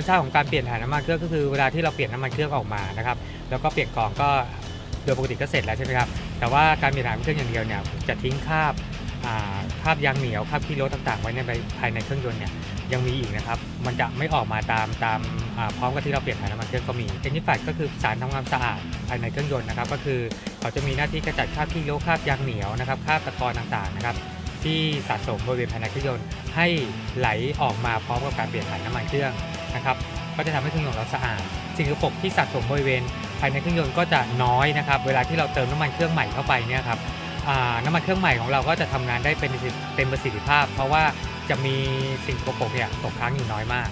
รสชาติของการเปลี่ยนถ่ายน้ำมันเครื่องก็คือเวลาที่เราเปลี่ยนน้ำมันเครื่องออกมานะครับแล้วก็เปลี่ยนกล่องก็โดยปกติก็เสร็จแล้วใช่ไหมครับแต่ว่าการเปลี่ยนถ่านเครื่องอย่างเดียวเนี่ยจะทิ้งคราบคราบยางเหนียวคราบขี้รถต่างๆ ไว้ในภายในเครื่องยนต์เนี่ยยังมีอีกนะครับ มันจะไม่ออกมาตามตามพร้อมกับที่เราเปลี่ยนถ่ายน้ำมันเครื่องก็มีเอนจินแฟตก็คือสารทำความสะอาดภายในเครื่องยนต์นะครับ ก็คือเขาจะมีหน้าที่กระจัดคราบขี้รถคราบยางเหนียวนะครับคราบตะกอนต่างๆนะครับที่สะสมบริเวณภายในเครื่องยนต์ให้ไหลออกมาพร้อมกับการเปลี่ยนถ่ายน้ำมันเครื่อง นะครับก็จะทำให้เครื่องยนต์เราสะอาดสิ่งสกปรกที่สะสมบริเวณ ภายในเครื่องยนต์ก็จะน้อยนะครับ เวลาที่เราเติมน้ำมันเครื่องใหม่เข้าไปเนี่ยครับน้ำมันเครื่องใหม่ของเราก็จะทำงานได้เป็นเต็มประสิทธิภาพ เพราะว่าจะมีสิ่งสกปรกเนี่ยตกค้างอยู่น้อยมาก